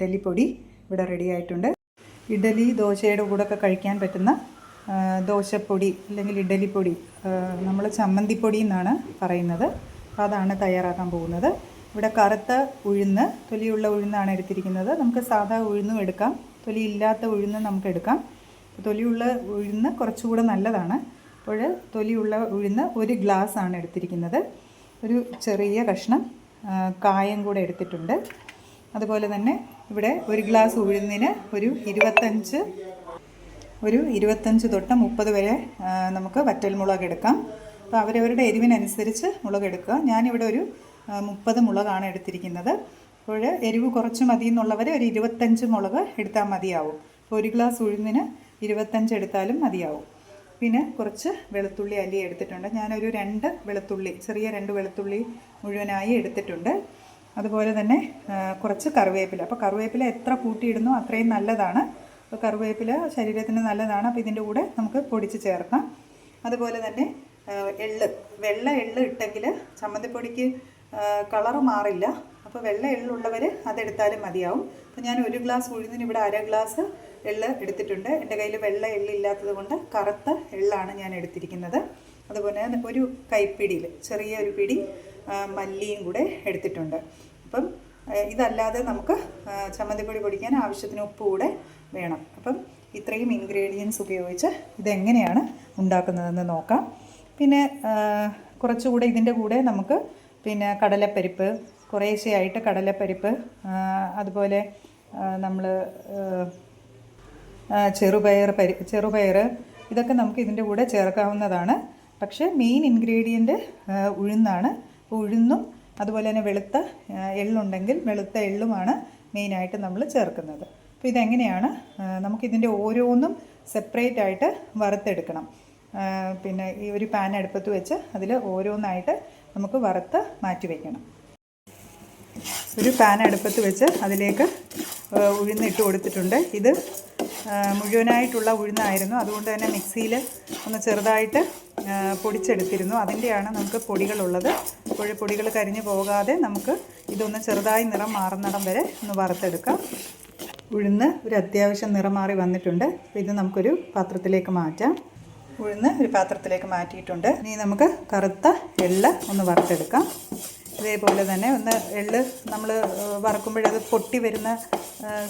ഇഡ്ഡലിപ്പൊടി ഇവിടെ റെഡി ആയിട്ടുണ്ട്. ഇഡ്ഡലി ദോശയുടെ കൂടെ ഒക്കെ കഴിക്കാൻ പറ്റുന്ന ദോശപ്പൊടി അല്ലെങ്കിൽ ഇഡ്ഡലിപ്പൊടി നമ്മൾ ചമ്മന്തിപ്പൊടി എന്നാണ് പറയുന്നത്. അപ്പോൾ അതാണ് തയ്യാറാക്കാൻ പോകുന്നത്. ഇവിടെ കറുത്ത ഉഴുന്ന് തൊലിയുള്ള ഉഴുന്നാണ് എടുത്തിരിക്കുന്നത്. നമുക്ക് സാധാ ഉഴുന്നും എടുക്കാം. തൊലി ഇല്ലാത്ത ഉഴുന്ന് നമുക്ക് എടുക്കാം. തൊലിയുള്ള ഉഴുന്ന് കുറച്ചുകൂടെ നല്ലതാണ്. അപ്പോൾ തൊലിയുള്ള ഉഴുന്ന് ഒരു ഗ്ലാസ് ആണ് എടുത്തിരിക്കുന്നത്. ഒരു ചെറിയ കഷ്ണം കായം കൂടെ എടുത്തിട്ടുണ്ട്. അതുപോലെ തന്നെ ഇവിടെ ഒരു ഗ്ലാസ് ഉഴുന്നിന് ഒരു ഇരുപത്തഞ്ച് ഒരു ഇരുപത്തഞ്ച് തൊട്ട് മുപ്പത് വരെ നമുക്ക് വറ്റൽമുളക് എടുക്കാം. അപ്പോൾ അവരവരുടെ എരിവിനനുസരിച്ച് മുളക് എടുക്കുക. ഞാനിവിടെ ഒരു മുപ്പത് മുളകാണ് എടുത്തിരിക്കുന്നത്. അപ്പോൾ എരിവ് കുറച്ച് മതി എന്നുള്ളവർ ഒരു ഇരുപത്തഞ്ച് മുളക് എടുത്താൽ മതിയാവും. ഒരു ഗ്ലാസ് ഉഴുന്നിന് ഇരുപത്തഞ്ച് എടുത്താലും മതിയാവും. പിന്നെ കുറച്ച് വെളുത്തുള്ളി അല്ലി എടുത്തിട്ടുണ്ട്. ഞാനൊരു രണ്ട് വെളുത്തുള്ളി ചെറിയ രണ്ട് വെളുത്തുള്ളി മുഴുവനായി എടുത്തിട്ടുണ്ട്. അതുപോലെ തന്നെ കുറച്ച് കറിവേപ്പില. അപ്പോൾ കറിവേപ്പില എത്ര കൂട്ടിയിടുന്നു അത്രയും നല്ലതാണ്. അപ്പോൾ കറിവേപ്പില ശരീരത്തിന് നല്ലതാണ്. അപ്പോൾ ഇതിന്റെ കൂടെ നമുക്ക് പൊടിച്ച് ചേർക്കാം. അതുപോലെ തന്നെ എള്ള്. വെള്ള എള്ള് ഇട്ടെങ്കിൽ ചമ്മന്തിപ്പൊടിക്ക് കളറ് മാറില്ല. അപ്പോൾ വെള്ള എള്ളുള്ളവർ അതെടുത്താലും മതിയാവും. അപ്പോൾ ഞാൻ ഒരു ഗ്ലാസ് ഉഴുന്നിന് ഇവിടെ അര ഗ്ലാസ് എള്ള് എടുത്തിട്ടുണ്ട്. എന്റെ കയ്യിൽ വെള്ള എള്ളില്ലാത്തത് കൊണ്ട് കറുത്ത എള്ളാണ് ഞാൻ എടുത്തിരിക്കുന്നത്. അതുപോലെ ഒരു കൈപ്പിടിയിൽ ചെറിയ ഒരു പിടി മല്ലിയും കൂടെ എടുത്തിട്ടുണ്ട്. അപ്പം ഇതല്ലാതെ നമുക്ക് ചമ്മന്തിപ്പൊടി പൊടിക്കാൻ ആവശ്യത്തിന് ഉപ്പ് കൂടെ വേണം. അപ്പം ഇത്രയും ഇൻഗ്രീഡിയൻസ് ഉപയോഗിച്ച് ഇതെങ്ങനെയാണ് ഉണ്ടാക്കുന്നതെന്ന് നോക്കാം. പിന്നെ കുറച്ചുകൂടെ ഇതിന്റെ കൂടെ നമുക്ക് പിന്നെ കടലപ്പരിപ്പ് കുറേശ്ശെയായിട്ട് കടലപ്പരിപ്പ് അതുപോലെ നമ്മൾ ചെറുപയർ പരി ചെറുപയർ ഇതൊക്കെ നമുക്ക് ഇതിന്റെ കൂടെ ചേർക്കാവുന്നതാണ്. പക്ഷേ മെയിൻ ഇൻഗ്രീഡിയന്റ് ഉഴുന്നാണ്. ഉഴുന്നും അതുപോലെ തന്നെ വെളുത്ത എള്ളുണ്ടെങ്കിൽ വെളുത്ത എള്ളുമാണ് മെയിനായിട്ട് നമ്മൾ ചേർക്കുന്നത്. അപ്പോൾ ഇതെങ്ങനെയാണ്? നമുക്കിതിന്റെ ഓരോന്നും സെപ്പറേറ്റ് ആയിട്ട് വറുത്തെടുക്കണം. പിന്നെ ഈ ഒരു പാൻ അടുപ്പത്ത് വെച്ച് അതിൽ ഓരോന്നായിട്ട് നമുക്ക് വറുത്ത് മാറ്റി വയ്ക്കണം ഒരു പാൻ അടുപ്പത്ത് വെച്ച് അതിലേക്ക് ഉഴുന്നിട്ട് കൊടുത്തിട്ടുണ്ട്. ഇത് മുഴുവനായിട്ടുള്ള ഉഴുന്നായിരുന്നു. അതുകൊണ്ട് തന്നെ മിക്സിയിൽ ഒന്ന് ചെറുതായിട്ട് പൊടിച്ചെടുത്തിരുന്നു. അതിന്റെയാണ് നമുക്ക് പൊടികളുള്ളത്. അപ്പോൾ പൊടികൾ കരിഞ്ഞു പോകാതെ നമുക്ക് ഇതൊന്ന് ചെറുതായി നിറം മാറുന്നിടം വരെ ഒന്ന് വറുത്തെടുക്കാം. ഉഴുന്ന് ഒരു അത്യാവശ്യം നിറം മാറി വന്നിട്ടുണ്ട്. അപ്പോൾ ഇത് നമുക്കൊരു പാത്രത്തിലേക്ക് മാറ്റാം. ഉഴുന്ന് ഒരു പാത്രത്തിലേക്ക് മാറ്റിയിട്ടുണ്ട്. ഇനി നമുക്ക് കറുത്ത എള്ള് ഒന്ന് വറുത്തെടുക്കാം. ഇതേപോലെ തന്നെ ഒന്ന് എള്ള് നമ്മൾ വറക്കുമ്പോഴത് പൊട്ടി വരുന്ന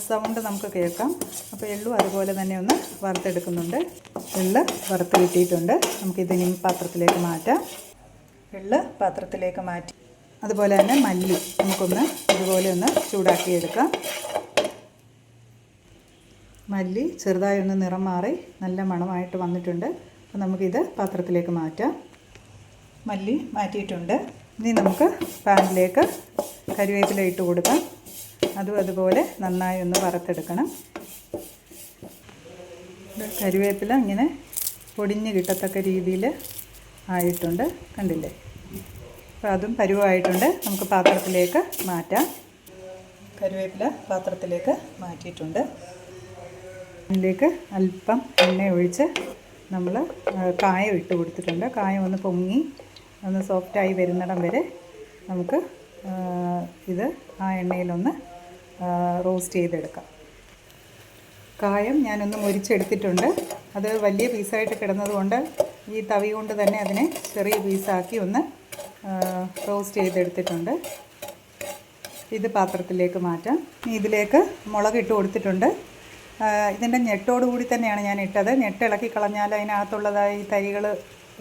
സൗണ്ട് നമുക്ക് കേൾക്കാം. അപ്പോൾ എള്ളും അതുപോലെ തന്നെ ഒന്ന് വറുത്തെടുക്കുന്നുണ്ട്. എള്ള് വറുത്ത് കിട്ടിയിട്ടുണ്ട്. നമുക്കിതിനി പാത്രത്തിലേക്ക് മാറ്റാം. എള്ള് പാത്രത്തിലേക്ക് മാറ്റി. അതുപോലെ തന്നെ മല്ലി നമുക്കൊന്ന് ഇതുപോലെ ഒന്ന് ചൂടാക്കിയെടുക്കാം. മല്ലി ചെറുതായി ഒന്ന് നിറം മാറി നല്ല മണമായിട്ട് വന്നിട്ടുണ്ട്. അപ്പോൾ നമുക്കിത് പാത്രത്തിലേക്ക് മാറ്റാം. മല്ലി മാറ്റിയിട്ടുണ്ട്. ഇനി നമുക്ക് പാനിലേക്ക് കരിവേപ്പില ഇട്ട് കൊടുക്കാം. അതും അതുപോലെ നന്നായി ഒന്ന് വറുത്തെടുക്കണം. കരിവേപ്പില ഇങ്ങനെ പൊടിഞ്ഞ് കിട്ടത്തക്ക രീതിയിൽ ആയിട്ടുണ്ട്. കണ്ടില്ലേ? അപ്പോൾ അതും പരുവമായിട്ടുണ്ട് നമുക്ക് പാത്രത്തിലേക്ക് മാറ്റാം. കരിവേപ്പില പാത്രത്തിലേക്ക് മാറ്റിയിട്ടുണ്ട്. അതിലേക്ക് അല്പം എണ്ണ ഒഴിച്ച് നമ്മൾ കായം ഇട്ട് കൊടുത്തിട്ടുണ്ട്. കായം ഒന്ന് പൊങ്ങി ഒന്ന് സോഫ്റ്റായി വരുന്നിടം വരെ നമുക്ക് ഇത് ആ എണ്ണയിലൊന്ന് റോസ്റ്റ് ചെയ്തെടുക്കാം. കായം ഞാനൊന്ന് മുരിച്ചെടുത്തിട്ടുണ്ട്. അത് വലിയ പീസായിട്ട് കിടന്നതുകൊണ്ട് ഈ തവി കൊണ്ട് തന്നെ അതിനെ ചെറിയ പീസാക്കി ഒന്ന് റോസ്റ്റ് ചെയ്തെടുത്തിട്ടുണ്ട്. ഇത് പാത്രത്തിലേക്ക് മാറ്റാം. ഇതിലേക്ക് മുളക് ഇട്ട് കൊടുത്തിട്ടുണ്ട്. ഇതിന്റെ ഞെട്ടോടുകൂടി തന്നെയാണ് ഞാൻ ഇട്ടത്. ഞെട്ടിളക്കി കളഞ്ഞാൽ അതിനകത്തുള്ളതായി തരികൾ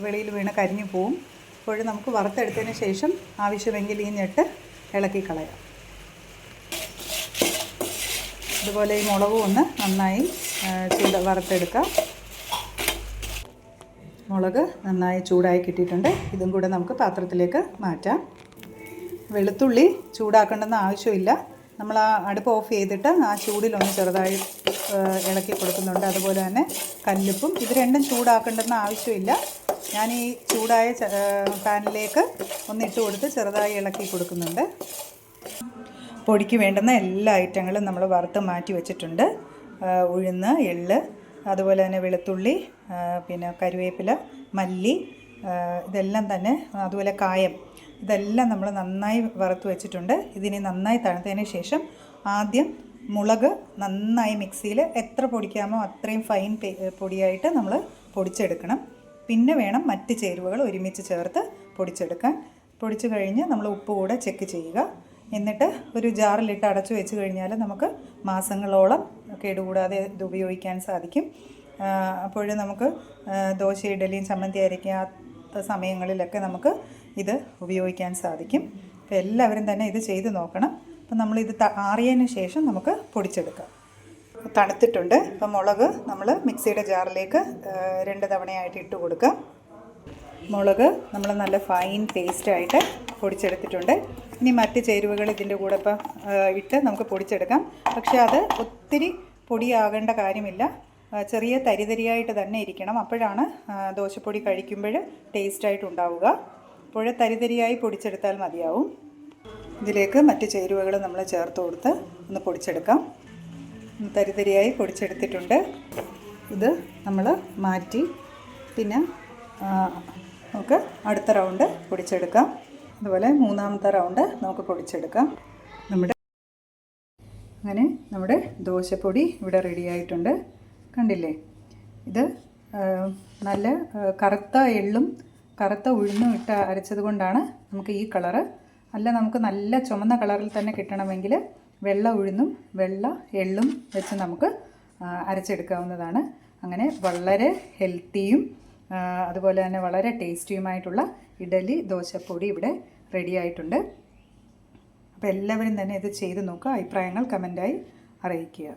വെളിയിൽ വീണ് കരിഞ്ഞു പോവും. അപ്പോൾ നമുക്ക് വറുത്തെടുത്തതിന് ശേഷം ആവശ്യമെങ്കിൽ ഈ ഞെട്ട് ഇളക്കി കളയാം. അതുപോലെ ഈ മുളകും ഒന്ന് നന്നായി ചൂട് വറുത്തെടുക്കാം. മുളക് നന്നായി ചൂടായി കിട്ടിയിട്ടുണ്ട്. ഇതും കൂടെ നമുക്ക് പാത്രത്തിലേക്ക് മാറ്റാം. വെളുത്തുള്ളി ചൂടാക്കേണ്ടെന്ന് ആവശ്യമില്ല. നമ്മൾ ആ അടുപ്പ് ഓഫ് ചെയ്തിട്ട് ആ ചൂടിലൊന്ന് ചെറുതായി ഇളക്കി കൊടുക്കുന്നുണ്ട്. അതുപോലെ തന്നെ കല്ലുപ്പും. ഇത് രണ്ടും ചൂടാക്കേണ്ടെന്ന് ആവശ്യമില്ല. ഞാൻ ഈ ചൂടായ പാനിലേക്ക് ഒന്നിട്ട് കൊടുത്ത് ചെറുതായി ഇളക്കി കൊടുക്കുന്നുണ്ട്. പൊടിക്ക് വേണ്ടുന്ന എല്ലാ ഐറ്റങ്ങളും നമ്മൾ വറുത്ത് മാറ്റി വെച്ചിട്ടുണ്ട്. ഉഴുന്ന് എള്ള് അതുപോലെ തന്നെ വെളുത്തുള്ളി പിന്നെ കരുവേപ്പില മല്ലി ഇതെല്ലാം തന്നെ അതുപോലെ കായം ഇതെല്ലാം നമ്മൾ നന്നായി വറുത്ത് വെച്ചിട്ടുണ്ട്. ഇതിനെ നന്നായി തണുത്തതിന് ശേഷം ആദ്യം മുളക് നന്നായി മിക്സിയിൽ എത്ര പൊടിക്കാമോ അത്രയും ഫൈൻ പൊടിയായിട്ട് നമ്മൾ പൊടിച്ചെടുക്കണം. പിന്നെ വേണം മറ്റ് ചേരുവകൾ ഒരുമിച്ച് ചേർത്ത് പൊടിച്ചെടുക്കാൻ. പൊടിച്ചു കഴിഞ്ഞ് നമ്മൾ ഉപ്പ് കൂടെ ചെക്ക് ചെയ്യുക. എന്നിട്ട് ഒരു ജാറിലിട്ട് അടച്ചു വെച്ച് കഴിഞ്ഞാൽ നമുക്ക് മാസങ്ങളോളം കേടുകൂടാതെ ഇത് ഉപയോഗിക്കാൻ സാധിക്കും. അപ്പോൾ നമുക്ക് ദോശ ഇഡലിയും ചമ്മന്തി അരയ്ക്കാത്ത സമയങ്ങളിലൊക്കെ നമുക്ക് ഇത് ഉപയോഗിക്കാൻ സാധിക്കും. അപ്പോൾ എല്ലാവരും തന്നെ ഇത് ചെയ്ത് നോക്കണം. അപ്പം നമ്മളിത് ആറിയതിന് ശേഷം നമുക്ക് പൊടിച്ചെടുക്കാം. തണുത്തിട്ടുണ്ട്. അപ്പം മുളക് നമ്മൾ മിക്സിയുടെ ജാറിലേക്ക് രണ്ട് തവണയായിട്ട് ഇട്ട് കൊടുക്കുക മുളക് നമ്മൾ നല്ല ഫൈൻ പേസ്റ്റായിട്ട് പൊടിച്ചെടുത്തിട്ടുണ്ട്. ഇനി മറ്റ് ചേരുവകൾ ഇതിന്റെ കൂടെ ഇപ്പം ഇട്ട് നമുക്ക് പൊടിച്ചെടുക്കാം. പക്ഷേ അത് ഒത്തിരി പൊടിയാകേണ്ട കാര്യമില്ല. ചെറിയ തരിതരിയായിട്ട് തന്നെ ഇരിക്കണം. അപ്പോഴാണ് ദോശപ്പൊടി കഴിക്കുമ്പോൾ ടേസ്റ്റായിട്ട് ഉണ്ടാവുക. അപ്പോൾ തരിതരിയായി പൊടിച്ചെടുത്താൽ മതിയാവും. ഇതിലേക്ക് മറ്റ് ചേരുവകൾ നമ്മൾ ചേർത്ത് കൊടുത്ത് ഒന്ന് പൊടിച്ചെടുക്കാം. തരിതരിയായി പൊടിച്ചെടുത്തിട്ടുണ്ട്. ഇത് നമ്മൾ മാറ്റി. പിന്നെ നമുക്ക് അടുത്ത റൗണ്ട് പൊടിച്ചെടുക്കാം. അതുപോലെ മൂന്നാമത്തെ റൗണ്ട് നമുക്ക് പൊടിച്ചെടുക്കാം. നമ്മുടെ അങ്ങനെ നമ്മുടെ ദോശപ്പൊടി ഇവിടെ റെഡി ആയിട്ടുണ്ട്. കണ്ടില്ലേ? ഇത് നല്ല കറുത്ത എള്ളും കറുത്ത ഉഴുന്നും ഇട്ട് അരച്ചത് കൊണ്ടാണ് നമുക്ക് ഈ കളറ് അല്ല നമുക്ക് നല്ല ചുമന്ന കളറിൽ തന്നെ കിട്ടണമെങ്കിൽ വെള്ള ഉഴുന്നും വെള്ള എള്ളും വെച്ച് നമുക്ക് അരച്ചെടുക്കാവുന്നതാണ്. അങ്ങനെ വളരെ ഹെൽത്തിയും അതുപോലെ തന്നെ വളരെ ടേസ്റ്റിയുമായിട്ടുള്ള ഇഡലി ദോശപ്പൊടി ഇവിടെ റെഡി ആയിട്ടുണ്ട്. അപ്പോൾ എല്ലാവരും തന്നെ ഇത് ചെയ്ത് നോക്കുക അഭിപ്രായങ്ങൾ കമന്റായി അറിയിക്കുക.